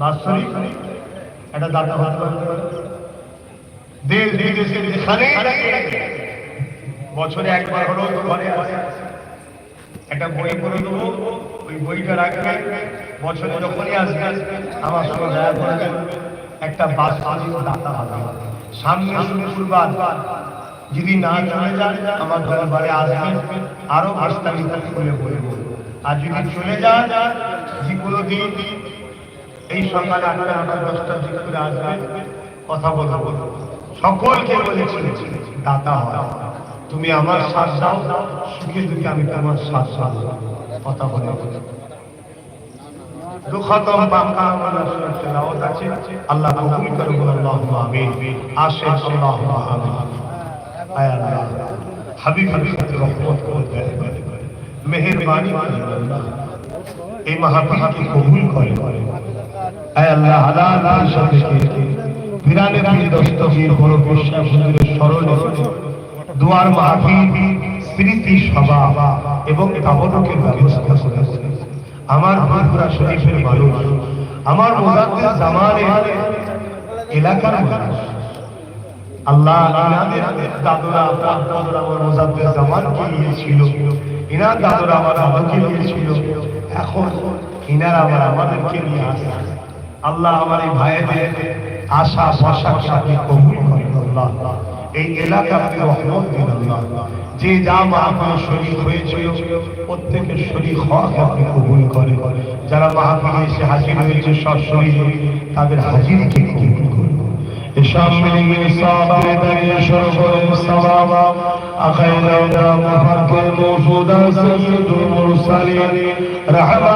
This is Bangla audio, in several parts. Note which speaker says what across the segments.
Speaker 1: বাস্তবিক একটা দাতা পারবে দেশ বছরে একটা বই করে দেবো ওই বইটা আসবে, আমার শুক্রবার। যদি না চলে যান আমার দরবারে আসবেন আরও বাস্তবিক খুলে বলব। আর যদি চলে যান যে কোনো দিন এই সকালে আটটা আটটা দশটার দিক করে আসবে কথা বলব। বলব সকলকে বলেছি, দাতা তুমি আমার শ্বাস দাও, সুখে দুঃখে আমি তোমার শ্বাস কথা বলে। দুঃখতম আল্লাহ বলে আল্লাহ এই মাহফিলকে কবুল করে। আয় আল্লাহ হালাল পয়সা আমার বন্ধুরা আমার মোজাদ্দের জামানের এলাকার মানুষ আমার আমার এখন ইনারা আবার আমাদেরকে নিয়ে আসে আল্লাহ আমার এই ভাইদের আশা বসার সাথে কবুল করেন আল্লাহ এই এলাকাতে রহমত দিন আল্লাহ যে যা মাহফিল শরীর হয়েছিল প্রত্যেকের শরীর হক আপনি কবুল করেন যারা মাহফিলে এসে হাজির হয়েছে সশরীরে তাদের হাজিরকে কবুল করুন شامل صابر دنيا شرف الصواب أخيرا مفرق الموجود سيد المرسلين رحمة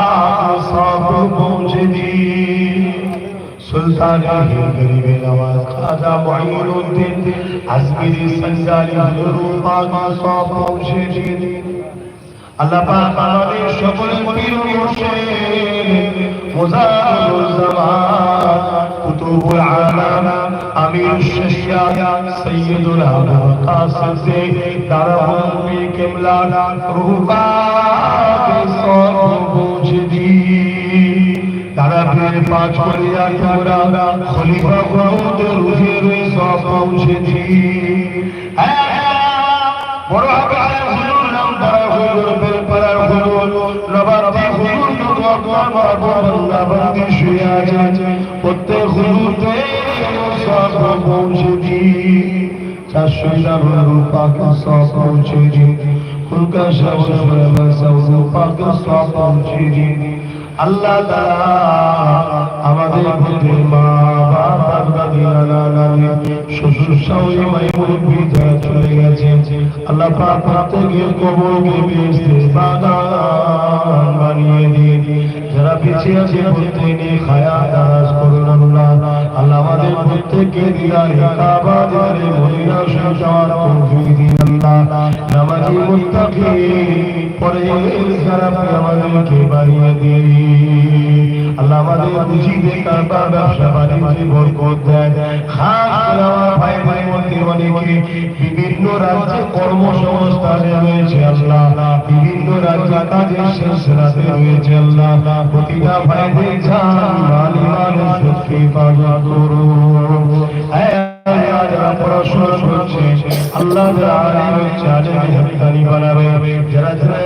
Speaker 1: সুলতান গরিবে নওয়াজ খাজা তারা পীর করিয়া তোমরা খলিফা গৌদ রুহের সব পৌঁছে দি বড় হাকার হুজুর, নাম তারা হুজুর বের হুজুর নবাতি হুজুর বান্দা বান্দি শুয়ে আছে প্রত্যেক হুজুরতে সব পৌঁছে চারশো দি উনকা সব সব পাক সব পৌঁছে দি আল্লাহ আমাদের মধ্যে মা বাবা দাদি নানা নানি শ্বশুর শাশুড়ি মাই মুরব্বি যারা চলে গেছে আল্লাহ পাক প্রত্যেকের কবরকে বেহেশতে বাগান বানিয়ে দিয়ে যারা বেঁচে আছে প্রত্যেকে খায়া দারাজ করুন আল্লাহ। আল্লাহ আমাদের প্রত্যেককে দিদারে কাবা, দিদারে মদিনা শরীফ যাওয়ার তৌফিক দিন আল্লাহ। নামাজি মুত্তাকি পরহেজগার আপনি আমাদেরকে বাড়িয়ে দিন। আল্লাহ আমাদের বুঝি দে কারবার ব্যবসা বাণিজ্যে বরকত দেয় খাস করে বিভিন্ন রাজ্যে কর্মসংস্থানে রয়েছে বিভিন্ন রাজ্যে কাজের সিলসিলাতে রয়েছে আল্লাহ। প্রতিটা ভাইদের যারা পড়াশোনা করছে আল্লাহ বানাবে। যারা যারা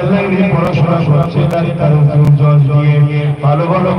Speaker 1: পড়াশোনা করছে তাদের জল দিয়ে ভালো ভালো